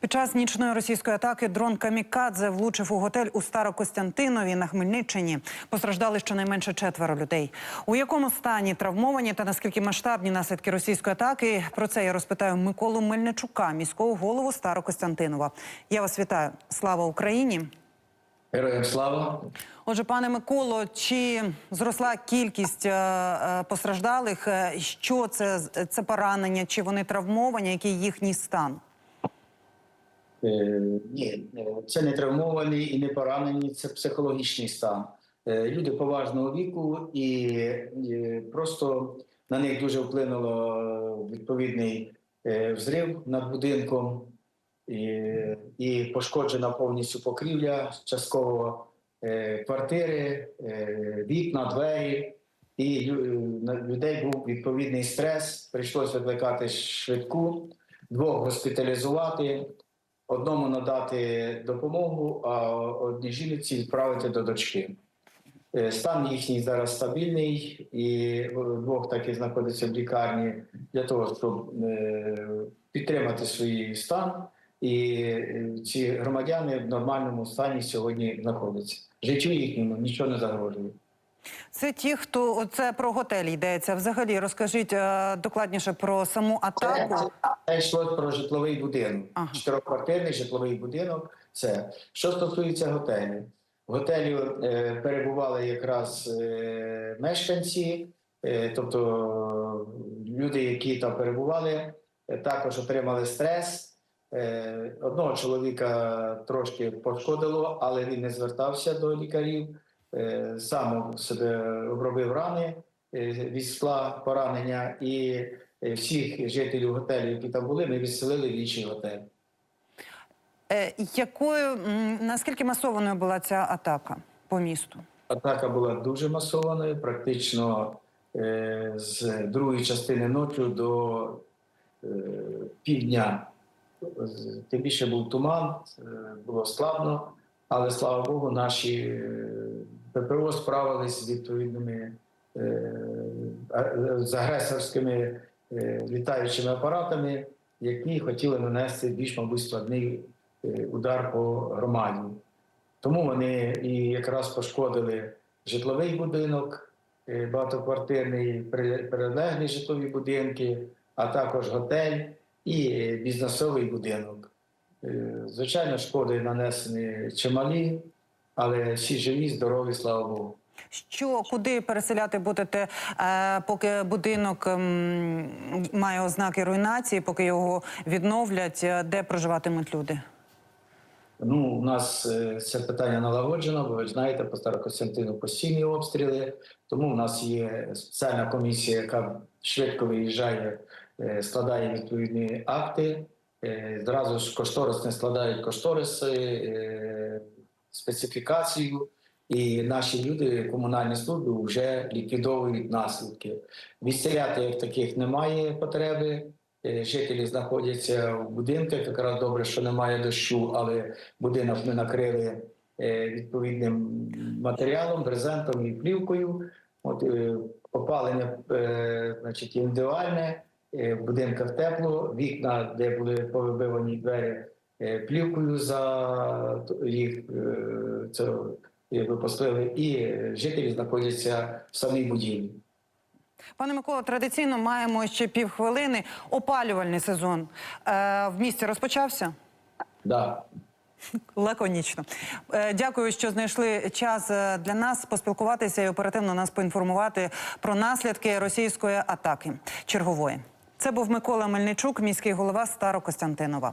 Під час нічної російської атаки дрон Камікадзе влучив у готель у Старокостянтинові на Хмельниччині. Постраждали щонайменше четверо людей. У якому стані травмовані та наскільки масштабні наслідки російської атаки? Про це я розпитаю Миколу Мельничука, міського голову Старокостянтинова. Я вас вітаю. Слава Україні! Героям слава. Отже, пане Миколо, чи зросла кількість е, е, постраждалих? Е, Що це це поранення? Чи вони травмовані? Який їхній стан? Е, ні, е, це не травмовані і не поранені, це психологічний стан. Е, люди поважного віку, і просто на них дуже вплинуло відповідний взрив над будинком, і, і пошкоджена повністю покрівля, частково квартири, вікна, двері. І на людей був відповідний стрес. Прийшлося викликати швидку, двох госпіталізувати, одному надати допомогу, а одній жінці відправити до дочки. Е, Стан їхній зараз стабільний, і двох таки знаходяться в лікарні для того, щоб е, підтримати свій стан. І е, ці громадяни в нормальному стані сьогодні знаходяться. Життю їхньому нічого не загрожує. Це ті, хто це про готель йдеться. Взагалі розкажіть докладніше про саму атаку. Йшло про житловий будинок. Ага. Житловий будинок. Це що стосується готелю. В готелі е, перебували якраз е, мешканці, е, тобто люди, які там перебували, е, також отримали стрес. Е, одного чоловіка трошки пошкодило, але він не звертався до лікарів. Е, сам себе обробив рани е, від скла поранення і всіх жителів готелю, які там були, ми відселили в інший готель. Е, якою наскільки масованою була ця атака по місту? Атака була дуже масованою, практично е, з другої частини ночі до е, півдня. Тим більше був туман, е, було складно, але слава Богу, наші е, ППО справились з відповідними е, з агресорськими е, літаючими апаратами, які хотіли нанести більш, мабуть, складний е, удар по громаді. Тому вони і якраз пошкодили житловий будинок, е, багатоквартирний, при- прилеглі житлові будинки, а також готель і е, бізнесовий будинок. Е, Звичайно, шкоди нанесені чималі, але всі живі, здорові, слава Богу. Що куди переселяти будете, е, поки будинок має ознаки руйнації, поки його відновлять, е, де проживатимуть люди? Ну, у нас е, це питання налагоджено, бо ви знаєте, по Старокостянтину постійні обстріли. Тому у нас є спеціальна комісія, яка швидко виїжджає, складає відповідні акти. Зразу ж кошторисне складають кошториси, специфікацію. І наші люди, комунальні служби, вже ліквідовують наслідки. Відстріляти як таких немає потреби. Е, Жителі знаходяться в будинках. Якраз добре, що немає дощу, але будинок ми накрили е, відповідним матеріалом, брезентом і плівкою. От е, опалення, значить, індивідуальне, в будинках тепло, вікна, де були повибивані двері, плівкою за їх це якби постелили, і жителі знаходяться в самій будівлі. Пане Микола, традиційно маємо ще півхвилини. Опалювальний сезон е, в місті розпочався. Да. Лаконічно. Е, Дякую, що знайшли час е, для нас поспілкуватися і оперативно нас поінформувати про наслідки російської атаки чергової. Це був Микола Мельничук, міський голова Старокостянтинова.